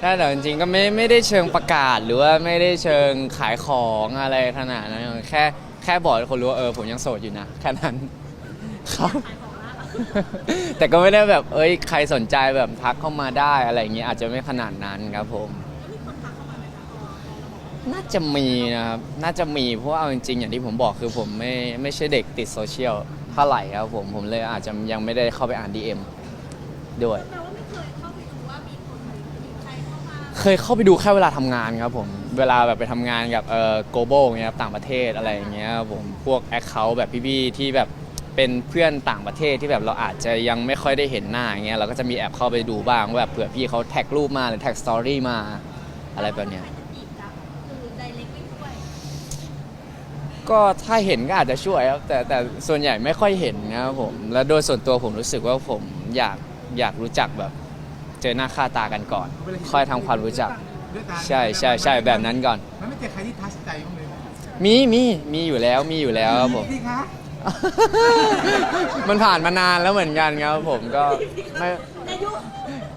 ใช่แต่จริงๆก็ไม่ไม่ได้เชิงประกาศหรือว่าไม่ได้เชิงขายของอะไรขนาดนั้นแค่แค่บอกให้คนรู้ว่าเออผมยังโสดอยู่นะแค่นั้นครับ แต่ก็ไม่ได้แบบเอ้ยใครสนใจแบบทักเข้ามาได้อะไรอย่างเงี้ยอาจจะไม่ขนาดนั้นครับผม น่าจะมีนะครับ น่าจะมีเพราะว่าเอาจริงๆ อย่างที่ผมบอกคือผมไม่ไม่ใช่เด็กติดโซเชียลเท่าไหร่ครับผมผมเลยอาจจะยังไม่ได้เข้าไปอ่าน DM ด้วย แปลว่าไม่เคยเข้าไปดูว่ามีคนมีใคร เข้ามาเคยเข้าไปดูแค่เวลาทำงานครับผมเวลาแบบไปทำงานกับเอ่อ global เงี้ยครับต่างประเทศอะไรอย่างเงี้ยครับผมพวก account แบบพี่ๆที่แบบเป็นเพื่อนต่างประเทศที่แบบเราอาจจะยังไม่ค่อยได้เห็นหน้าอย่างเงี้ยเราก็จะมีแอบเข้าไปดูบ้างว่าแบบเผื่อพี่เขาแท็กรูปมาหรือแท็กสตอรี่มาอะไรแบบเนี้ยใครจะจีบจับคือไดเรกไม่ช่วยก็ถ้าเห็นก็อาจจะช่วยครับแต่แต่ส่วนใหญ่ไม่ค่อยเห็นนะครับผม แล้วโดยส่วนตัวผมรู้สึกว่าผมอยากอยากรู้จักแบบ เจอหน้าค่าตากันก่อน ค่อยทำความรู้จัก ด้วยตาใช่ใช่ใช่แบบนั้นก่อน มันไม่เจอใครที่ทัชใจบ้างเลยมีมีมีอยู่แล้วมีอยู่แล้วครับผมพี่คะ มันผ่านมานานแล้วเหมือนกันครับผมก็ไม่อายุ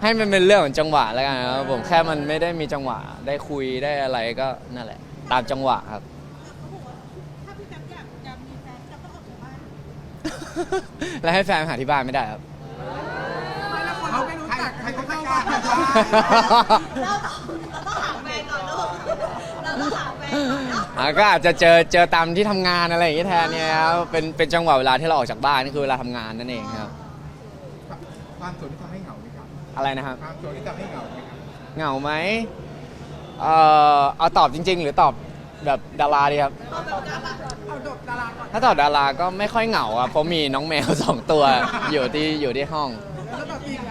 ให้มันเป็นเรื่องของจังหวะแล้วกันครับผมแค่มันไม่ได้มีจังหวะได้คุยได้อะไรก็นั่นแหละ ตามจังหวะครับเขาบอกว่าถ้าพี่แจ๊บอยากจะมีแฟนก็ต้องออกจากบ้านแล้วให้แฟนมาหาที่บ้านไม่ได้ครับ เขาไม่รู้จักใคร เขาไม่กล้าเราต้องเราต้องหาแฟนก่อนลูกเราต้องหาแฟนก่อนเนาะอะก็อาจจะเจอเจอตามที่ทำงานอะไรอย่างงี้แทนเนี่ยครับเป็นเป็นจังหวะเวลาที่เราออกจากบ้านนี่คือเวลาทำงานนั่นเองครับ ความโสดที่ทำให้เหงาไหมครับอะไรนะครับ ความโสดที่ทำให้เหงาไหมครับเหงาไหมเอ่อเอาตอบจริง ๆ หรือตอบแบบดาราดีครับ เอาแบบดาราก่อนเอาจบดาราก่อนถ้าตอบดาราก็ไม่ค่อยเหงาอะเพราะมีน้องแมว สองตัวอยู่ที่อยู่ที่ห้อง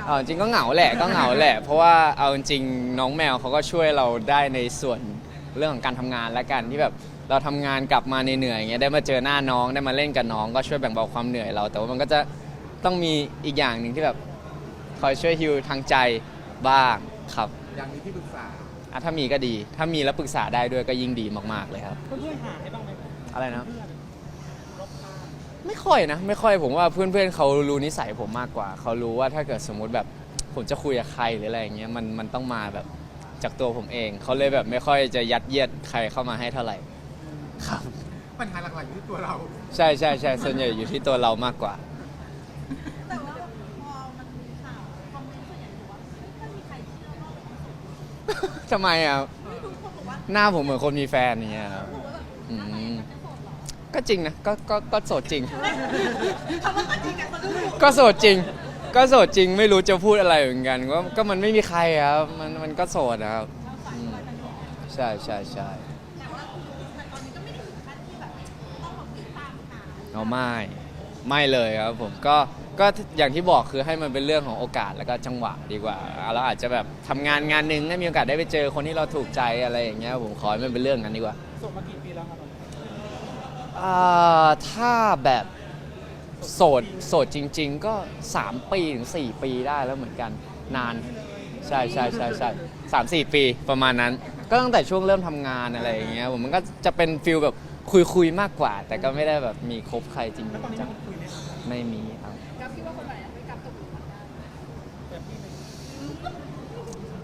เอาจริงก็เหงาแหละก็เหงาแหละ เพราะว่าเอาจริงน้องแมวเขาก็ช่วยเราได้ในส่วนเรื่องของการทำงานและกันที่แบบเราทำงานกลับมาเหนื่อยๆอย่างเงี้ยได้มาเจอหน้าน้องได้มาเล่นกับน้องก็ช่วยแบ่งเบาความเหนื่อยเรา แต่ว่ามันก็จะต้องมีอีกอย่างหนึ่งที่แบบคอยช่วยฮิวทางใจบ้างครับอย่างนี้ที่ปรึกษาอะถ้ามีก็ดี ถ้ามีแล้วปรึกษาได้ด้วยก็ยิ่งดีมากๆเลยครับ เพื่อนๆหาให้บ้างไหมอะไรนะ ไม่ค่อยนะ ไม่ค่อยผมว่าเพื่อนๆเขารู้นิสัยผมมากกว่า เขารู้ว่าถ้าเกิดสมมุติแบบผมจะคุยกับใครหรืออะไรอย่างเงี้ยมันมันต้องมาแบบจากตัวผมเอง เขาเลยแบบไม่ค่อยจะยัดเยียดใครเข้ามาให้เท่าไหร่ครับ ปัญหาหลักๆอยู่ที่ตัวเรา ใช่ใช่ใช่ส่วนใหญ่อยู่ที่ตัวเรามากกว่า แต่ว่าพอมันมีข่าวคอมเมนต์ส่วนใหญ่บอกว่าไม่มีใครเชื่อว่าเป็นคนโสดทำไมอะ ไม่ทุกคนบอกว่าหน้าผมเหมือนคนมีแฟนอย่างเงี้ยครับ ก็จริงนะก็ก็ก็โสดจริง คำว่าก็จริงอะคนรู้ก็โสดจริง ก็โสดจริงไม่รู้จะพูดอะไรเหมือนกันก็ก็มันไม่มีใครครับมันมันก็โสดนะครับอืมใช่ใช่ใช่แต่ว่าแต่ตอนนี้ก็ไม่ได้ถึงขั้นที่แบบต้องแบบติดตามหาเอาไม่ไม่เลยครับผมก็ก็อย่างที่บอกคือให้มันเป็นเรื่องของโอกาสแล้วก็จังหวะดีกว่าเราอาจจะแบบทำงานงานหนึ่งได้มีโอกาสได้ไปเจอคนที่เราถูกใจอะไรอย่างเงี้ยผมขอให้มันเป็นเรื่องนั้นดีกว่า ส่งมากี่ปีแล้วครับ อ่าถ้าแบบโสดโสดจริง ๆ ก็ 3 ปีถึง 4 ปีได้แล้วเหมือนกันนาน ใช่ใช่ใช่ใช่สามสี่ปีประมาณนั้น ก็ตั้งแต่ช่วงเริ่มทำงานอะไรอย่างเงี้ยผมมันก็จะเป็นฟิลแบบคุยคุยๆมากกว่า แต่ก็ไม่ได้แบบมีคบใครจริงจังไม่มีครับ กับคิดว่าคนไหนไม่กลับตกหลุมรักได้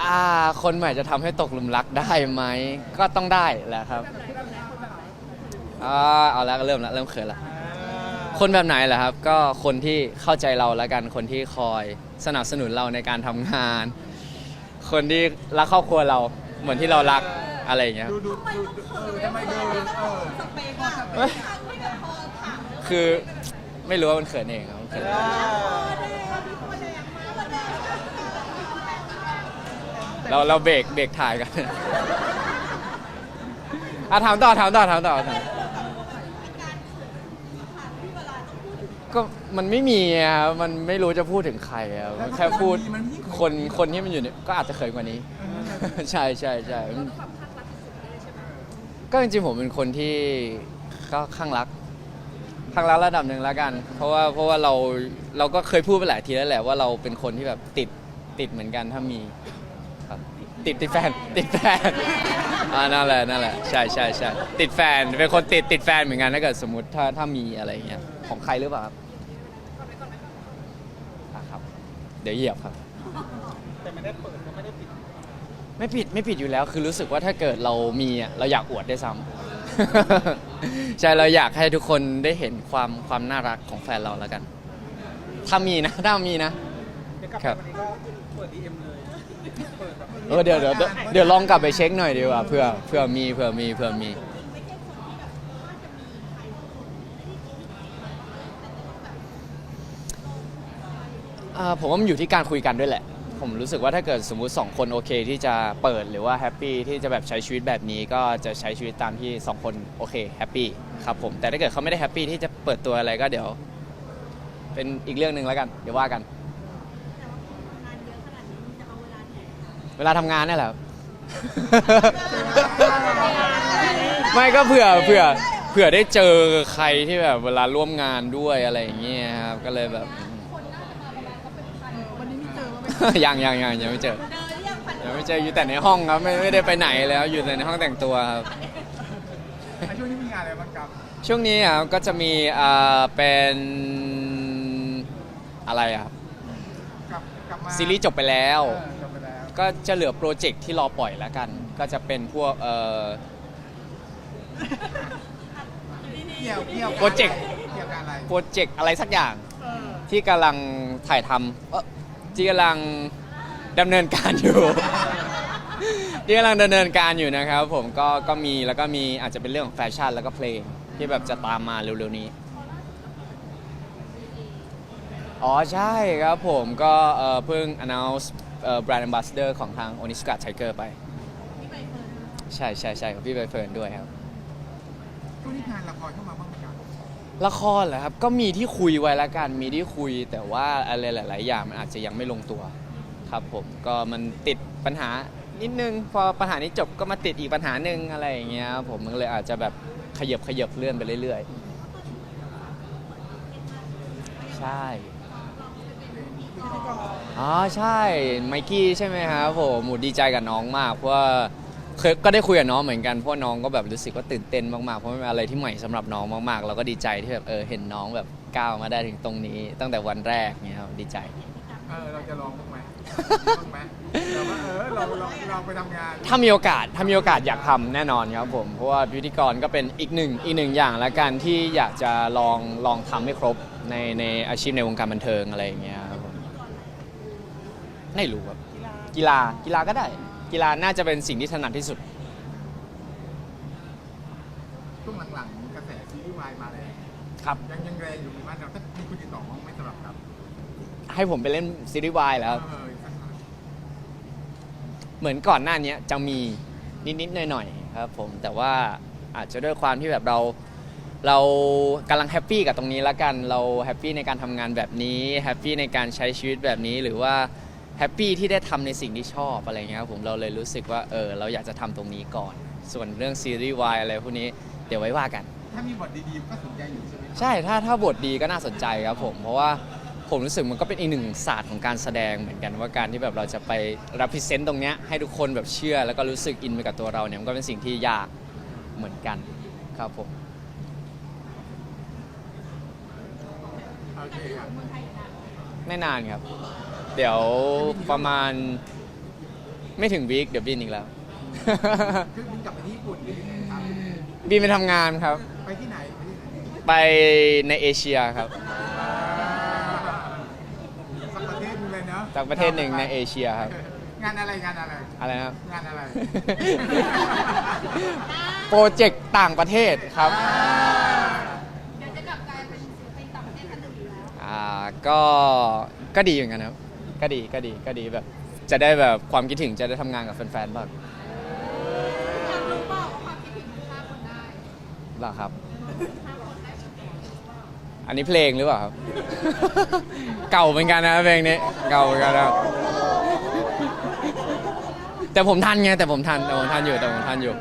อ่า คนใหม่จะทำให้ตกหลุมรักได้ไหม ก็ต้องได้แหละครับ อ่าเอาแล้วเริ่มแล้วเริ่มเขินละคนแบบไหนเหรอครับ ก็คนที่เข้าใจเราแล้วกันคนที่คอยสนับสนุนเราในการทำงาน คนที่รักครอบครัวเราเหมือนที่เรารักอะไรอย่างเงี้ย ดูดูดูเออทำไมดูเออสเปกอะเอ้ยไม่ได้พอถามคือไม่รู้ว่ามันเขินเองครับมันเขินเองพอแดงมีพอแดงมาพอแดงเราเราเบรกเบรกถ่ายกัน อะถามต่อถามต่อถามต่อถามก็ มันไม่มีอะครับมันไม่รู้จะพูดถึงใครอะมันแค่พูดคนคนที่มันอยู่เนี่ยก็อาจจะเขินกว่านี้ ใช่ใช่ใช่ก็จริงๆผมเป็นคนที่ก็ข้างรักข้างรักระดับหนึ่งแล้วกัน เพราะว่าเพราะว่าเราเราก็เคยพูดไปหลายทีแล้วแหละว่าเราเป็นคนที่แบบติดติดเหมือนกันถ้ามีครับติดติดแฟน ติดแฟนอ่านั่นแหละนั่นแหละใช่ใช่ใช่ติดแฟนเป็นคนติดติดแฟนเหมือนกันถ้าเกิดสมมติถ้าถ้ามีอะไรอย่างเงี้ยของใครหรือเปล่าครับอะครับ เดี๋ยวเหยียบครับ แต่ไม่ได้เปิดก็ไม่ได้ปิดไม่ผิดไม่ผิดอยู่แล้ว คือรู้สึกว่าถ้าเกิดเรามีอะเราอยากอวดได้วยซ้ำ ใช่เราอยากให้ทุกคนได้เห็นความความน่ารักของแฟนเราแล้วกัน ถ้ามีนะถ้ามีนะ เดี๋ยวกลับครัไปบวันนี้ก็เปิดดีเอ็มเลย เปิดแบบเออเดี๋ยวเดี๋ยวเดี๋ยวเดี๋ยวลองกลับไปเช็คหน่อยดีกว่าเผื่อเผื่อมีเผื่อมีเผื่อมี ไม่ใช่คนที่แบบว่าจะมีใครสักคน ไม่ได้คิดแต่จะต้องแบบอ่าผมว่ามันอยู่ที่การคุยกันด้วยแหละ ผมรู้สึกว่าถ้าเกิดสมมุติ 2 คนโอเคที่จะเปิดหรือว่าแฮปปี้ที่จะแบบใช้ชีวิตแบบนี้ก็จะใช้ชีวิตตามที่ 2 คนโอเคแฮปปี้ครับผมแต่ถ้าเกิดเขาไม่ได้แฮปปี้ที่จะเปิดตัวอะไรก็เดี๋ยว เป็นอีกเรื่องหนึ่งแล้วกัน เดี๋ยวว่ากัน แต่ว่าคนทำงานเยอะขนาดนี้จะเอาเวลาที่ไหนคะเวลาทำงานนี่แหละครับ ไม่ก็เผื่อเผื่อเผื่อได้เจอใครที่แบบเวลาร่วมงานด้วยอะไรอย่างเงี้ยครับก็เลยแบบวันนี้มีเจอว่าไม่ ยังยังยังยังไม่เจอเจอหรือยังพันยังไม่เจออยู่แต่ในห้องครับไม่ไม่ได้ไปไหนแล้วอยู่แต่ในห้องแต่งตัวครับอะช่วงนี้มีงานอะไรบ้างครับช่วงนี้ครับก็จะมีอ่าเป็นอะไรอะครับกลับกลับมาซีรีส์จบไปแล้ว เออกลับไปแล้วก็จะเหลือโปรเจกต์ที่รอปล่อยแล้วกัน ก็จะเป็นพวกเอ่อ เกี่ยวเกี่ยวโปรเจกต์ เกี่ยวกับอะไรโปรเจกต์อะไรสักอย่างเออที่กำลังถ่ายทำเอ่อ ที่กำลังดำเนินการอยู่ ที่กำลังดำเนินการอยู่นะครับ ผมก็ก็มีแล้วก็มีอาจจะเป็นเรื่องของแฟชั่นแล้วก็เพลงที่แบบจะตามมาเร็วๆนี้ อ๋อใช่ครับผมก็เอ่อเพิ่ง announce เอ่อ brand ambassador ของทาง Oniska Tiger ไปพี่ใบเฟิร์นใช่ใช่ใช่กับพี่ใบเฟิร์นด้วยครับ ช่วงนี้งานละครเข้ามาบ้างไหมครับ ละครเหรอครับ ก็มีที่คุยไว้แล้วกัน มีที่คุย แต่ว่าอะไรหลาย ๆ อย่างมันอาจจะยังไม่ลงตัว ครับผมก็มันติดปัญหานิดนึง พอปัญหานี้จบก็มาติดอีกปัญหาหนึ่งอะไรอย่างเงี้ยครับผมมันเลยอาจจะแบบขยับขยับเลื่อนไปเรื่อย ๆ ใช่อ๋อใช่ไมกี้ใช่ไหมครับผมหมูดีใจกับน้องมากเพราะว่า เคยก็ได้คุยกับน้องเหมือนกันเพราะน้องก็แบบรู้สึกว่าตื่นเต้นมากๆเพราะมันเป็นอะไรที่ใหม่สำหรับน้องมากๆ เราก็ดีใจที่แบบเออเห็นน้องแบบก้าวมาได้ถึงตรงนี้ ตั้งแต่วันแรกเนี่ยครับดีใจ เออเราจะลองบ้างไหมบ้างไหมเราว่าเออเราลองลองไปทำงาน ถ้ามีโอกาสถ้ามีโอกาสอยากทำแน่นอนครับผมเพราะว่าพิธีกรก็เป็นอีกหนึ่งอีกหนึ่งอย่างละกันที่อยากจะลองลองทำให้ครบในในอาชีพในวงการบันเทิงอะไรอย่างเงี้ยครับผมไม่รู้ครับกีฬากีฬาก็ได้ กีฬาน่าจะเป็นสิ่งที่ถนัดที่สุด ช่วงหลังๆกระแสซีรีส์วายมาแรงครับ ยังยังแรงอยู่มีบ้านเราถ้ามีคุณติดต่อบ้างไหมสำหรับครับให้ผมไปเล่นซีรีส์วายแล้ว เออสักหน่อยเหมือนก่อนหน้านี้จะมีนิดๆหน่อยๆครับผมแต่ว่าอาจจะด้วยความที่แบบเรา เรากำลังแฮปปี้กับตรงนี้ละกัน เราแฮปปี้ในการทำงานแบบนี้แฮปปี้ในการใช้ชีวิตแบบนี้หรือว่า แฮปปี้ที่ได้ทำในสิ่งที่ชอบอะไรเงี้ยครับผมเราเลยรู้สึกว่าเออเราอยากจะทำตรงนี้ก่อน ส่วนเรื่องซีรีส์วายอะไรพวกนี้เดี๋ยวไว้ว่ากัน ถ้ามีบทดีๆก็สนใจอยู่ใช่ไหมใช่ถ้าถ้าบทดีก็น่าสนใจครับผม เพราะว่าผมรู้สึกมันก็เป็นอีกหนึ่งศาสตร์ของการแสดงเหมือนกันว่าการที่แบบเราจะไปรับพิเศษตรงเนี้ยให้ทุกคนแบบเชื่อ แล้วก็รู้สึกอินไปกับตัวเราเนี่ยมันก็เป็นสิ่งที่ยากเหมือนกันครับผมโอเคครับไม่นานครับ เดี๋ยวประมาณไม่ถึงวีคเดี๋ยวบินอีกแล้วคือบินกลับไปที่ญี่ปุ่นหรือยังไงครับ บินไปทำงานครับ ไปที่ไหนไปที่ไหนไปในเอเชียครับ สักประเทศหนึงเลยเนาะจากประเทศหนึ่งในเอเชียครับ งานอะไรงานอะไร อะไรนะครับ งานอะไร โปรเจกต์ต่างประเทศครับ เดี๋ยวจะกลับกลายเป็นศิลปินต่างประเทศท่านหนึ่งอยู่แล้ว อ่าก็ก็ดีเหมือนกันครับ ก็ดีก็ดีก็ดีแบบ จะได้แบบความคิดถึงจะได้ทำงานกับแฟนๆบ้างอยากรู้เปล่าว่าความคิดถึงมันฆ่าคนได้เหรอครับ ฆ่าคนได้จริงอันนี้เพลงหรือเปล่าครับ เก่าเหมือนกันนะเพลงนี้ เก่าเหมือนกันนะแต่ผมทันไงแต่ผมทันแต่ผมทันอยู่แต่ผมทันอยู่